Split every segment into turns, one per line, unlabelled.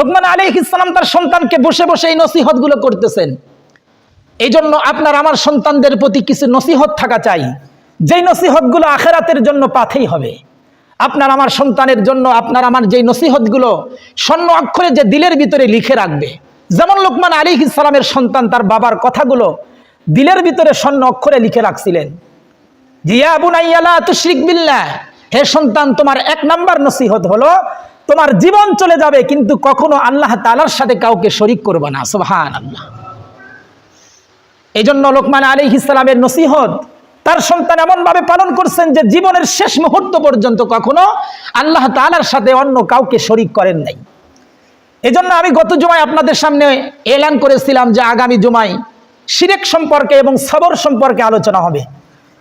লোকমান আলী ইসলাম তার সন্তানকে বসে বসে এই নসিহতগুলো করতেছেন। এই জন্য আপনার আমার সন্তানদের প্রতি কিছু নসিহত থাকা চাই। যেই নসিহতগুলো আখেরাতের জন্য পাথেই হবে। আপনার আমার সন্তানের জন্য আপনার আমার যেই নসিহতগুলো স্বর্ণ অক্ষরে যে দিলের ভিতরে লিখে রাখবে। যেমন লোকমান আলী ইসলামের সন্তান তার বাবার কথাগুলো দিলের ভিতরে স্বর্ণ অক্ষরে লিখে রাখছিলেন। জিয়া আবু বুনাইয়ালা তুশরিক বিল্লাহ, হে সন্তান, তোমার এক নাম্বার নসিহত হলো তোমার জীবন চলে যাবে, কিন্তু কখনো আল্লাহ তালার সাথে কাউকে শরিক করবে না সুবহান আল্লাহ এই জন্য লোকমান আলী ইসলামের নসিহত, তার সন্তান এমনভাবে পালন করছেন যে জীবনের শেষ মুহূর্ত পর্যন্ত কখনো আল্লাহ তালার সাথে অন্য কাউকে শরিক করেন নাই। এজন্য আমি গত জুমায় আপনাদের সামনে এলান করেছিলাম যে আগামী জুমায় সিরেক সম্পর্কে এবং সবর সম্পর্কে আলোচনা হবে।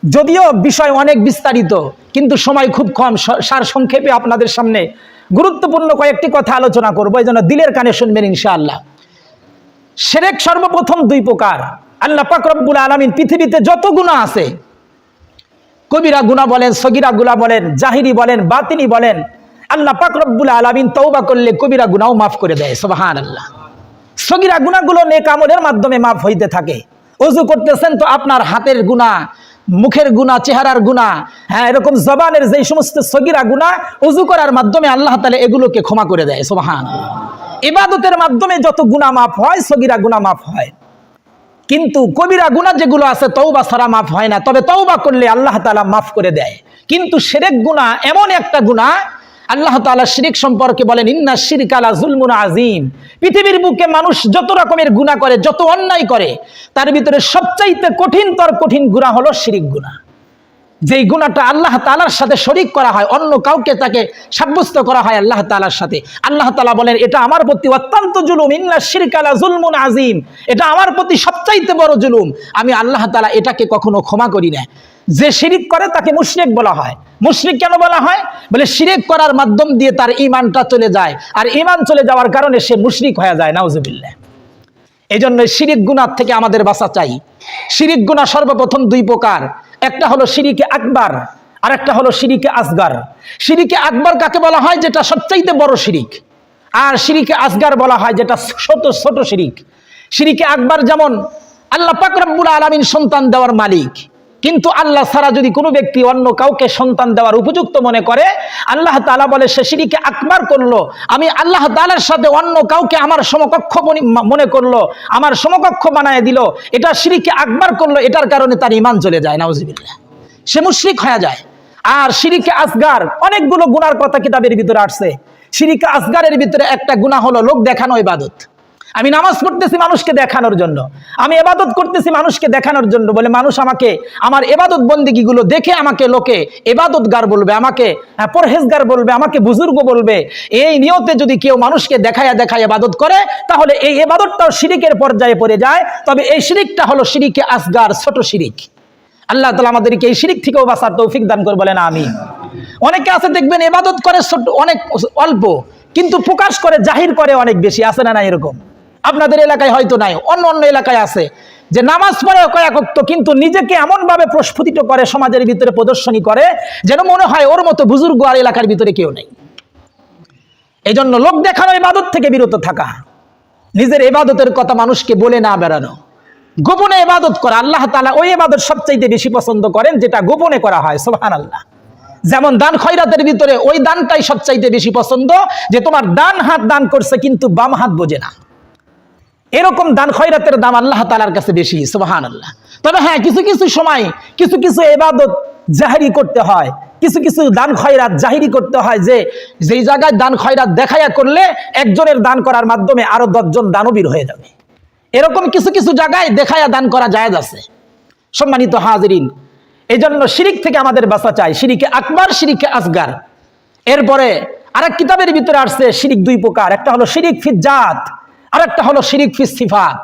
যদিও বিষয় অনেক বিস্তারিত, কিন্তু সময় খুব কম সার সংক্ষেপে আপনাদের সামনে গুরুত্বপূর্ণ কয়েকটি কথা আলোচনা করব, এই জন্য দিলের কানে শুনবেন ইনশাআল্লাহ। সেরেক সর্বপ্রথম দুই প্রকার। আল্লাহ পাক রব্বুল আলমিন পৃথিবীতে যত গুণা আছে, কবিরা গুণা বলেন, সগিরা গুণা বলেন, জাহিরি বলেন, বাতিনি বলেন, আল্লাহ পাক রব্বুল আলমিন তৌবা করলে কবিরা গুনাও মাফ করে দেয় সোবাহান আল্লাহ সগিরা গুণাগুলো নেক আমলের মাধ্যমে মাফ হইতে থাকে। অজু করতেছেন তো আপনার হাতের গুণা মুখের গুণা চেহারার গুণা হ্যাঁ এরকম জবানের যেই সমস্ত সগিরা গুণা উজু করার মাধ্যমে আল্লাহ তালে এগুলোকে ক্ষমা করে দেয় সোহান ইবাদতের মাধ্যমে যত গুণা মাফ হয়, সগিরা গুণা মাফ হয়। কিন্তু কবিরা গুণা যেগুলো আছে তৌবা ছাড়া মাফ হয় না। তবে তৌবা করলে আল্লাহ তালা মাফ করে দেয়। কিন্তু সেরেক গুণা এমন একটা গুণা আল্লাহ তালা শিরিক সম্পর্কে বলেন, ইন্না শিরিক আলা জুলমুন আজিম পৃথিবীর বুকে মানুষ যত রকমের গুণা করে, যত অন্যায় করে, তার ভিতরে সবচাইতে কঠিনতর কঠিন গুণা হলো শিরিক গুণা যেই গুণাটা আল্লাহ তালার সাথে শরিক করা হয়, অন্য কাউকে তাকে সাব্যস্ত করা হয় আল্লাহ তালার সাথে। আল্লাহ তালা বলেন, এটা আমার প্রতি অত্যন্ত জুলুম। ইন্না শিরকালা জুলমুন আজিম এটা আমার প্রতি সবচাইতে বড় জুলুম। আমি আল্লাহ তালা এটাকে কখনো ক্ষমা করি না যে শিরিক করে, তাকে মুশরিক বলা হয়। মুশরিক কেন বলা হয়? বলে, শিরিক করার মাধ্যম দিয়ে তার ইমানটা চলে যায়। আর ইমান চলে যাওয়ার কারণে সে মুশরিক হয়ে যায়, নাউজুবিল্লাহ। এই জন্য শিরিক গুণার থেকে আমাদের বাঁচা চাই। শিরিক গুণা সর্বপ্রথম দুই প্রকার। একটা হলো সিরিকে আকবার আর একটা হলো সিরিকে আসগার। সিরিকে আকবর কাকে বলা হয়? যেটা সবচাইতে বড় সিরিক আর সিরিকে আসগার বলা হয় যেটা ছোট ছোট সিরিক সিরিকে আকবর যেমন আল্লাহ পাক আলমিন সন্তান দেওয়ার মালিক কিন্তু আল্লাহ ছাড়া যদি কোনো ব্যক্তি অন্য কাউকে সন্তান দেওয়ার উপযুক্ত মনে করে, আল্লাহ তালা বলে, সে সিঁড়িকে আকবার করল। আমি আল্লাহ তালার সাথে অন্য কাউকে আমার সমকক্ষ মনে করল, আমার সমকক্ষ বানায় দিল। এটা সিঁড়িকে আকবার করল, এটার কারণে তার ইমান চলে যায়, নাউজিবিল্লাহ। সে মুশরিক হয়ে যায়। আর সিঁড়িকে আসগার, অনেকগুলো গুনার কথা কিতাবের ভিতরে আসছে। সিঁড়িকে আসগারের ভিতরে একটা গুণা হলো লোক দেখানো ইবাদত। আমি নামাজ পড়তেছি মানুষকে দেখানোর জন্য। আমি এবাদত করতেছি মানুষকে দেখানোর জন্য বলে মানুষ আমাকে, আমার এবাদত বন্দিগিগুলো দেখে আমাকে লোকে এবাদতগার বলবে, আমাকে পরহেজগার বলবে, আমাকে বুজুর্গ বলবে। এই নিয়তে যদি কেউ মানুষকে দেখায়া দেখায় এবাদত করে, তাহলে এই এবাদতটাও শিরিকের পর্যায়ে পড়ে যায়। তবে এই শিরিকটা হলো শিরিকে আসগার, ছোট শিরিক। আল্লাহ তালা আমাদেরকে এই শিরিক থেকেও বাঁচার তৌফিক দান করে বলেন আমি অনেকে আছে দেখবেন এবাদত করে ছোট, অনেক অল্প, কিন্তু প্রকাশ করে, জাহির করে অনেক বেশি, আছে না না এরকম? আপনাদের এলাকায় হয়তো নাই, অন্য অন্য এলাকায় আছে। যে নামাজ পড়ে কয়েক অক্ত কিন্তু নিজেকে এমনভাবে প্রস্ফুটিত করে সমাজের ভিতরে প্রদর্শনী করে, যেন মনে হয় ওর মতো বুজুর্গ আর এলাকার ভিতরে কেউ নেই। এই জন্য লোক দেখানো ইবাদত থেকে বিরত থাকা, নিজের এবাদতের কথা মানুষকে বলে না বেড়ানো। গোপনে এবাদত করা, আল্লাহ তালা ওই এবাদত সবচাইতে বেশি পছন্দ করেন, যেটা গোপনে করা হয় সোহান আল্লাহ যেমন দান খয়রাতের ভিতরে ওই দানটাই সবচাইতে বেশি পছন্দ, যে তোমার ডান হাত দান করছে, কিন্তু বাম হাত বোঝে না। এরকম দান খয়রাতের দাম আল্লাহ তালার কাছে বেশি সুবাহান আল্লাহ তবে হ্যাঁ কিছু কিছু সময়, কিছু কিছু এবাদত জাহিরি করতে হয়। কিছু কিছু দান খয়রাত জাহিরি করতে হয় যে, যেই জায়গায় দান খয়রাত দেখাইয়া করলে একজনের দান করার মাধ্যমে আরও দশজন দানবীর হয়ে যাবে। এরকম কিছু কিছু জায়গায় দেখায়া দান করা জায়েজ আছে। সম্মানিত হাজরিন এই জন্য শিরিক থেকে আমাদের বাঁচা চাই। শিরিকে আকবর, শিরিকে আসগার। এরপরে আরেক কিতাবের ভিতরে আসছে শিরিক দুই প্রকার। একটা হলো শিরিক ফিজ জাত আর একটা হলো শিরিক ফিজ সিফাত।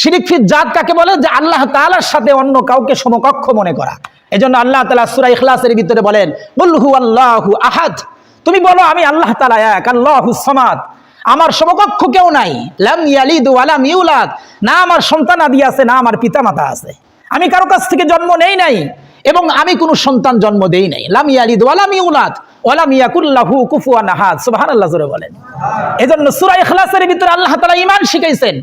শিরিক ফিজ জাত কাকে বলে? যে আল্লাহ তাআলার সাথে অন্য কাউকে সমকক্ষ মনে করা। এই জন্য আল্লাহ তালা সুরা ইখলাসের ভিতরে বলেন বল্লহু আল্লাহু আহাদ। তুমি বলো, আমি আল্লাহ তালা এক, আল্লাহু সমাদ। আমার সমকক্ষ কেউ নাই। লাম ইয়ালিদ ওয়ালাম ইউলাদ। না আমার সন্তান আদি আছে, না আমার পিতামাতা আছে। আমি কারও কাছ থেকে জন্ম নেই নাই এবং আমি কোনো সন্তান জন্ম দেই নাই। লাম ইয়ালিদ ওয়ালাম ইউলাদ। ওয়ালাম ইয়াকুল্লাহু কুফুয়ান আহাদ, সুবহানাল্লাহ জোরে বলেন। এজন্য সূরা ইখলাসের ভিতরে আল্লাহ তাআলা ঈমান শিখাইছেন,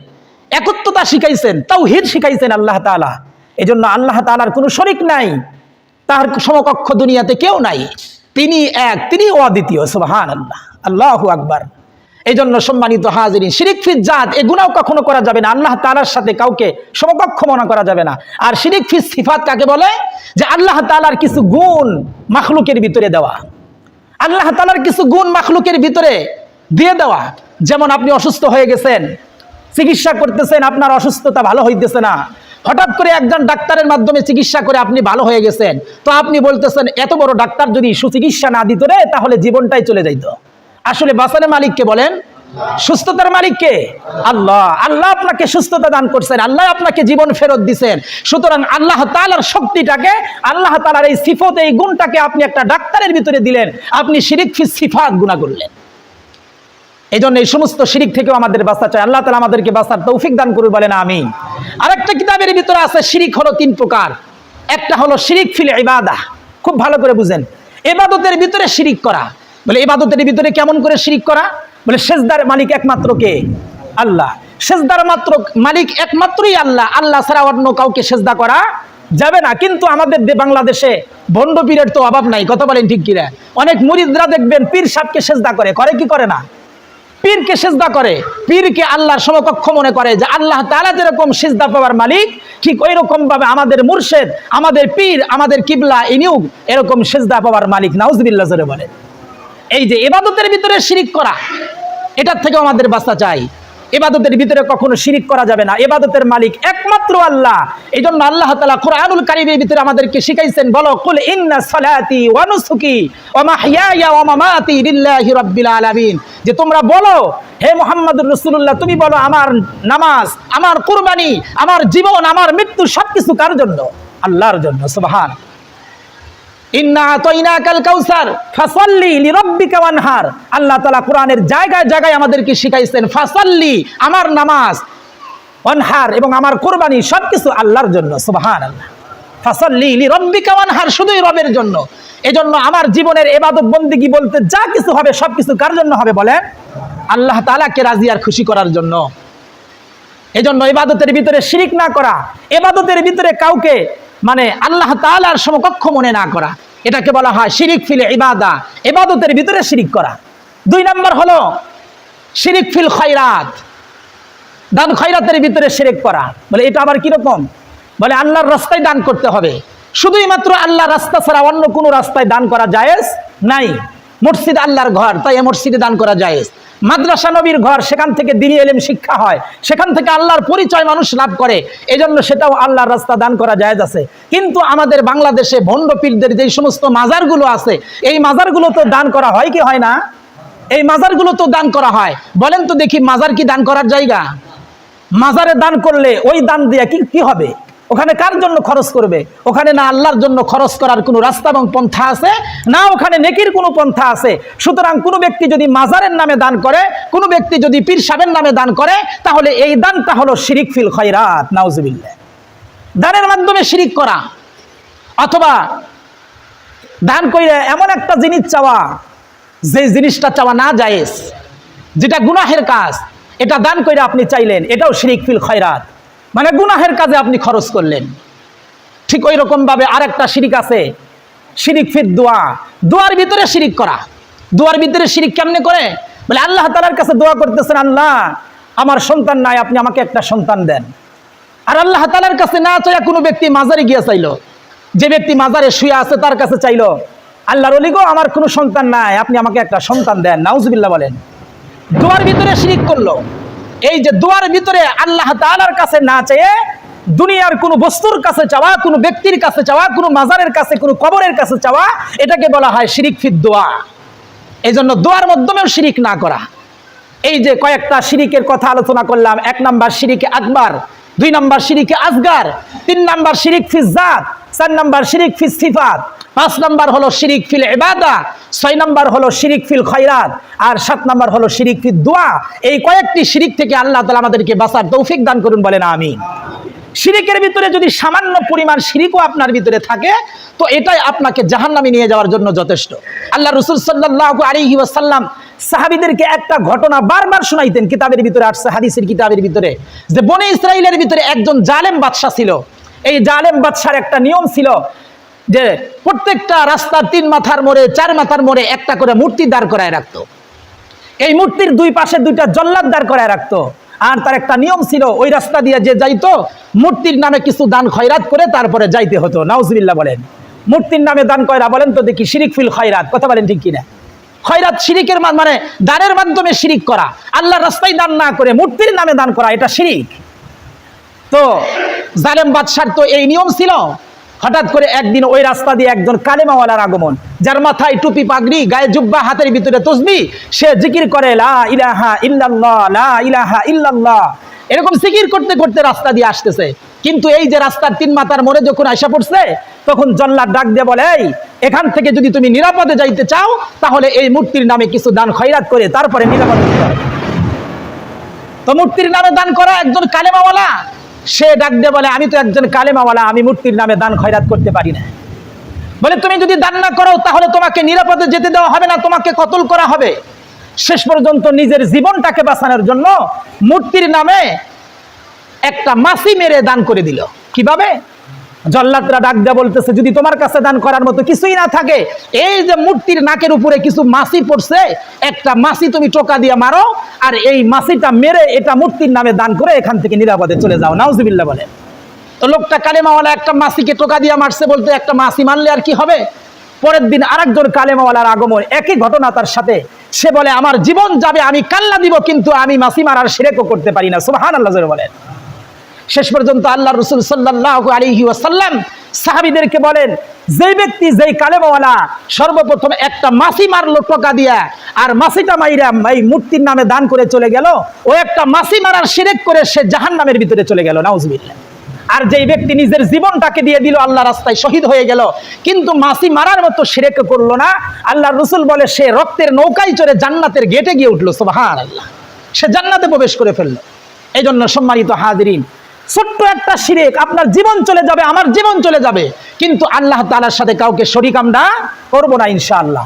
একত্বতা শিখাইছেন, তাওহীদ শিখাইছেন আল্লাহ তাআলা। এজন্য আল্লাহ তাআলার কোনো শরীক নাই, তার সমকক্ষ দুনিয়াতে কেউ নাই। তিনি এক, তিনি অদ্বিতীয়, সুবহানাল্লাহ, আল্লাহু আকবার। এই জন্য সম্মানিত হাজির শিরিক ফিজ জাত এগুলাও কখনো করা যাবে না। আল্লাহ তালার সাথে কাউকে সমকক্ষ মনে করা যাবে না। আর শিরিক ফিজ সিফাত কাকে বলে? যে আল্লাহ তালার কিছু গুণ মাখলুকের ভিতরে দেওয়া। আল্লাহ তালার কিছু গুণ মাখলুকের ভিতরে দিয়ে দেওয়া। যেমন আপনি অসুস্থ হয়ে গেছেন, চিকিৎসা করতেছেন, আপনার অসুস্থতা ভালো হইতেছে না। হঠাৎ করে একজন ডাক্তারের মাধ্যমে চিকিৎসা করে আপনি ভালো হয়ে গেছেন। তো আপনি বলতেছেন, এত বড় ডাক্তার যদি সুচিকিৎসা না দিত রে, তাহলে জীবনটাই চলে যাইত। আসলে বাসানের মালিককে বলেন সুস্থতার মালিককে আল্লাহ। আল্লাহ আপনাকে সুস্থতা দান করছেন। আল্লাহ আপনাকে জীবন ফেরত দিছেন। সুতরাং আল্লাহ তালার শক্তিটাকে, আল্লাহ তালার এই সিফত, এই গুণটাকে আপনি একটা ডাক্তারের ভিতরে দিলেন। আপনি শিরিক ফি সিফাত গুণা করলেন। এই জন্য এই সমস্ত শিরিক থেকেও আমাদের বাঁচা চাই। আল্লাহ তালা আমাদেরকে বাঁচার তৌফিক দান করবে বলেন আমি আরেকটা কিতাবের ভিতরে আছে, শিরিক হলো তিন প্রকার। একটা হলো শিরিক ফিল ইবাদা। খুব ভালো করে বুঝেন। এবাদতের ভিতরে শিরিক করা। বলে, এবাদতের ভিতরে কেমন করে শিরিক করা? বলে, সেজদার মালিক একমাত্র কে? আল্লাহ। সেজদার মাত্র, মালিক একমাত্রই আল্লাহ। আল্লাহ ছাড়া অন্য কাউকে সেজদা করা যাবে না। কিন্তু আমাদের বাংলাদেশে ভণ্ড পীরের তো অভাব নাই। কথা বলেন ঠিক কিনা? অনেক মুরিদরা দেখবেন পীর সাপকে সেজদা করে। করে কি করে না? পীরকে সেজদা করে। পীরকে আল্লাহর সমকক্ষ মনে করে যে, আল্লাহ তাআলা যেরকম সেজদা পাওয়ার মালিক, ঠিক ওই রকম ভাবে আমাদের মুর্শেদ, আমাদের পীর, আমাদের কিবলা ইনিউ এরকম সেজদা পাওয়ার মালিক। নাউজবিল্লাহ জোরে বলে এই যে এবাদতের ভিতরে শিরিক করা, এটার থেকে আমাদের বাঁচা চাই। এবাদতের ভিতরে কখনো শিরিক করা যাবে না। এবাদতের মালিক একমাত্র আল্লাহ। এই জন্য আল্লাহ তালা কোরআনুল কারিমের ভিতরে আমাদেরকে শিখাইছেন, বলো, কুল আলামিন। যে তোমরা বলো, হে মুহাম্মদুর রাসূলুল্লাহ, তুমি বলো আমার নামাজ, আমার কুরবানি, আমার জীবন, আমার মৃত্যু সবকিছু কার জন্য? আল্লাহর জন্য, সুবহান। কোরআনের জায়গায় জায়গায় আমাদেরকে শিখাইছেন আমার নামাজ, ওয়ানহার এবং আমার কোরবানি সবকিছু আল্লাহর জন্য শুধুই রবের জন্য। এজন্য আমার জীবনের এবাদত বন্দিগি বলতে যা কিছু হবে, সবকিছু কার জন্য হবে বলেন আল্লাহ তালাকে রাজি আর খুশি করার জন্য। এজন্য ইবাদতের ভিতরে শিরিক না করা, এবাদতের ভিতরে কাউকে মানে আল্লাহ তাআলার সমকক্ষ মনে না করা। এটাকে বলা হয় শিরিক ফিল ইবাদা। এবাদতের ভিতরে শিরিক করা। দুই নম্বর হলো শিরিক ফিল খয়রাত। দান খয়রাতের ভিতরে শিরিক করা। বলে, এটা আবার কীরকম? বলে, আল্লাহর রাস্তায় দান করতে হবে। শুধুই মাত্র আল্লাহ রাস্তা ছাড়া অন্য কোনো রাস্তায় দান করা জায়েজ নাই। মসজিদ আল্লাহর ঘর, তাই এ মসজিদে দান করা জায়েজ। মাদ্রাসা নবীর ঘর, সেখান থেকে দিনী এলেম শিক্ষা হয়। সেখান থেকে আল্লাহর পরিচয় মানুষ লাভ করে। এজন্য সেটাও আল্লাহর রাস্তা দান করা জায়েজ আছে। কিন্তু আমাদের বাংলাদেশে ভণ্ড পীরদের যে সমস্ত মাজারগুলো আছে, এই মাজারগুলো তো দান করা হয় কি হয় না? এই মাজারগুলো তো দান করা হয়। বলেন তো দেখি মাজার কি দান করার জায়গা? মাজারে দান করলে ওই দান দিয়ে কি কি হবে? ওখানে কার জন্য খরচ করবে? ওখানে না আল্লাহর জন্য খরচ করার কোনো রাস্তা এবং পন্থা আছে? না ওখানে নেকির কোনো পন্থা আছে? সুতরাং কোনো ব্যক্তি যদি মাজারের নামে দান করে, কোনো ব্যক্তি যদি পীর সাহেবের নামে দান করে, তাহলে এই দানটা হলো শিরিক ফিল খয়রাত, নাউজুবিল্লাহ। দানের মাধ্যমে শিরিক করা। অথবা দান কইরে এমন একটা জিনিস চাওয়া, যে জিনিসটা চাওয়া না জায়েজ, যেটা গুনাহের কাজ, এটা দান করে আপনি চাইলেন, এটাও শিরিক ফিল খয়রাত। মানে গুনাহের কাজে আপনি খরচ করলেন। ঠিক ওই রকম ভাবে আরেকটা শিরিক আছে। শিরিক ফির দোয়া। দোয়ার ভিতরে শিরিক করা। দোয়ার ভিতরে শিরিক কেমনে করে? বলে আল্লাহ তালার কাছে দোয়া করতেছেন, আল্লাহ, আমার সন্তান নাই, আপনি আমাকে একটা সন্তান দেন। আর আল্লাহ তালার কাছে না চাইয়া কোনো ব্যক্তি মাজারে গিয়ে চাইল। যে ব্যক্তি মাজারে শুয়ে আছে তার কাছে চাইল, আল্লাহর অলি গো, আমার কোনো সন্তান নাই, আপনি আমাকে একটা সন্তান দেন। নাউজবিল্লাহ বলেন। দোয়ার ভিতরে শিরিক করল। এই যে দোয়ার ভিতরে আল্লাহ তালার কাছে না চেয়ে, দুনিয়ার কোনো বস্তুর কাছে চাওয়া, কোনো ব্যক্তির কাছে চাওয়া, কোনো মাজারের কাছে, কোনো কবরের কাছে চাওয়া, এটাকে বলা হয় শিরিক ফিদ দোয়া। এই জন্য দোয়ার মাধ্যমেও শিরিক না করা। এই যে কয়েকটা শিরিকের কথা আলোচনা করলাম, এক নাম্বার শিরিকে আকবার, দুই নাম্বার শিরিকে আসগার, তিন নাম্বার শিরিক ফিজ জাত। চার নাম্বার শিরিক ফিজ সিফাত, পাঁচ নাম্বার হলো শিরিক ফিল ইবাদা, ছয় নাম্বার হলো শিরিক ফিল খয়রাত, আর সাত নাম্বার হলো শিরিক ফিল দোয়া। এই কয়েকটি শিরিক থেকে আল্লাহ তালা আমাদেরকে বাঁচার তৌফিক দান করুন বলেন আমি শিরিকের ভিতরে যদি সামান্য পরিমাণ শিরিকও আপনার ভিতরে থাকে, তো এটাই আপনাকে জাহান্নামে নিয়ে যাওয়ার জন্য যথেষ্ট। আল্লাহ রসুল সাল্লাহ আলাইহি ওয়াসাল্লাম সাহাবিদেরকে একটা ঘটনা বারবার শোনাইতেন, কিতাবের ভিতরে আসছে, হাদিসের কিতাবের ভিতরে, যে বনে ইসরায়েলের ভিতরে একজন জালেম বাদশাহ ছিল। এই জালেম বাদশার একটা নিয়ম ছিল যে প্রত্যেকটা রাস্তার তিন মাথার মোড়ে, চার মাথার মোড়ে একটা করে মূর্তি দাঁড় করায় রাখতো। এই মূর্তির দুই পাশে দুইটা জল্লাদ দাঁড় করায় রাখতো। আর তার একটা নিয়ম ছিল, ওই রাস্তা দিয়ে যে যাইতো, মূর্তির নামে কিছু দান খয়রাত করে তারপরে যাইতে হতো। নাউজবিল্লা বলেন। মূর্তির নামে দান কয়রা বলেন তো দেখি, শিরিক ফিল খয়রাত। কথা বলেন ঠিক কিনা? খয়রাত শিরিকের মানে দানের মাধ্যমে শিরিক করা। আল্লাহ রাস্তায় দান না করে মূর্তির নামে দান করা, এটা শিরিক। তো জালেম বাদশার তো এই নিয়ম ছিল। হঠাৎ করে একদিন ওই রাস্তা দিয়ে একজন কালেমাওয়ালার আগমন, যার মাথায় টুপি পাগড়ি, গায়ে জুব্বা, হাতের ভিতরে তসবি, সে জিকির করে, লা ইলাহা ইল্লাল্লাহ, লা ইলাহা ইল্লাল্লাহ। এরকম জিকির করতে করতে রাস্তা দিয়ে আসতেছে। কিন্তু এই যে রাস্তার তিন মাথার মোড়ে যখন আসা পড়ছে, তখন জল্লাদ ডাক দিয়ে বলে, এই, এখান থেকে যদি তুমি নিরাপদে যাইতে চাও, তাহলে এই মূর্তির নামে কিছু দান খয়রাত করে, তারপরে নিরাপদে তো মূর্তির নামে দান করা একজন কালেমাওয়ালা। সে ডাক দিয়ে বলে, আমি তো একজন কালেমাওয়ালা, আমি মূর্তির নামে দান খয়রাত করতে পারি না। বলে, তুমি যদি দান না করো, তাহলে তোমাকে নিরাপদে যেতে দেওয়া হবে না, তোমাকে কতল করা হবে। শেষ পর্যন্ত নিজের জীবনটাকে বাঁচানোর জন্য মূর্তির নামে একটা মাসি মেরে দান করে দিল। কীভাবে? জল্লাদরা ডাক দেয়া বলতেছে, যদি তোমার কাছে দান করার মতো কিছুই না থাকে, এই যে মূর্তির নাকের উপরে কিছু মাসি পড়ছে, একটা মাসি তুমি টোকা দিয়ে মারো, আর এই মাসিটা মেরে এটা মূর্তির নামে দান করে এখান থেকে নিরাপদে চলে যাও। নাউজিবিল্লা বলে। তো লোকটা কালেমাওয়ালা একটা মাসিকে টোকা দিয়ে মারছে বলতে, একটা মাসি মারলে আর কি হবে? পরের দিন আরেকজন কালেমাওয়ালার আগমন একই ঘটনা তার সাথে। সে বলে, আমার জীবন যাবে, আমি কাল্লা দিব, কিন্তু আমি মাসি মারার সেরেকও করতে পারি না। সুবহান আল্লাহ বলেন। শেষ পর্যন্ত আল্লাহ রসুল সাল্লাহ আলহি ওয়াসাল্লাম সাহাবিদেরকে বলেন যে ব্যক্তি, যেই কালেমাওয়ালা সর্বপ্রথম একটা মাসি মারলো টোকা দিয়া আর মাসিটা মাইরা এই মূর্তির নামে দান করে চলে গেল, ও একটা মাসি মারার সিরেক করে সে জাহান নামের ভিতরে চলে গেল নাউজবিল্লা আর যেই ব্যক্তি নিজের জীবনটাকে দিয়ে দিল, আল্লাহ রাস্তায় শহীদ হয়ে গেল, কিন্তু মাসি মারার মতো সিরেক করল না আল্লাহ রসুল বলে, সে রক্তের নৌকায় চড়ে জান্নাতের গেটে গিয়ে উঠল সোবাহান আল্লাহ সে জান্নাতে প্রবেশ করে ফেলল। এই জন্য সম্মানিত হাজিরিন ছোট্ট একটা শিরেক, আপনার জীবন চলে যাবে, আমার জীবন চলে যাবে। কিন্তু আল্লাহ তালার সাথে কাউকে শরিক আমরা করব না, ইনশাআল্লাহ।